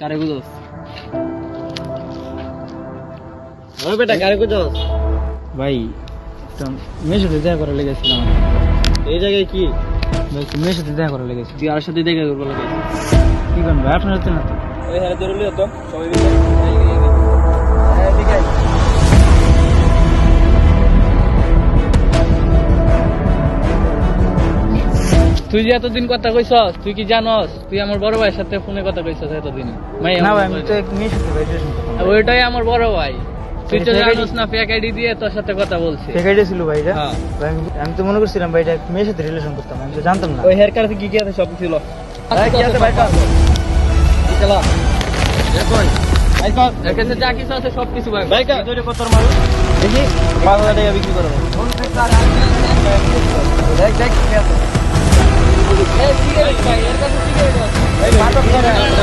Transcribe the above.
কারে গুজস ওই বেটা কারে গুজস ভাই মেয়ের সাথে দেখা করার লেগেছিলাম এই জায়গায় কি? ভাই মেয়ের সাথে দেখা করার লেগেছে তুই আর সাথে দেখা করব লাগে। কি ভাই আপনার হচ্ছে না তো? ওই হ্যাঁ জরুরি হতো সবাই তুই যে এতদিন কথা কইছস তুই কি জানস? তুই আমার বড় ভাইয়ের সাথে ফোনে কথা কইছস এতদিন। ভাই না আমার ভাই আমি তো মেয়ের সাথে ভাই ভাই। ওইটাই আমার বড় ভাই। তুই তো জানোস না ফেক আইডি দিয়ে তোর সাথে কথা বলছি। ফেক আইডিয়া ছিল ভাই এটা। হ্যাঁ। আমি- আমি তো মনে করছিলাম ভাই এটা মেয়ের সাথে রিলেশন করতাম আমি তো জানতাম না। ওই হেয়ার কাটে কি কি আছে সব ছিল। কি আছে ভাই? কার চলা ভাই কার এর কাছে যা কিছু আছে সব কিছু ভাই। ভাই কত মাল। দেখি 5000 টাকা বিক্রি করব দেখ দেখ কি আছে। সিগারেট ভাই এর কাছে সিগারেট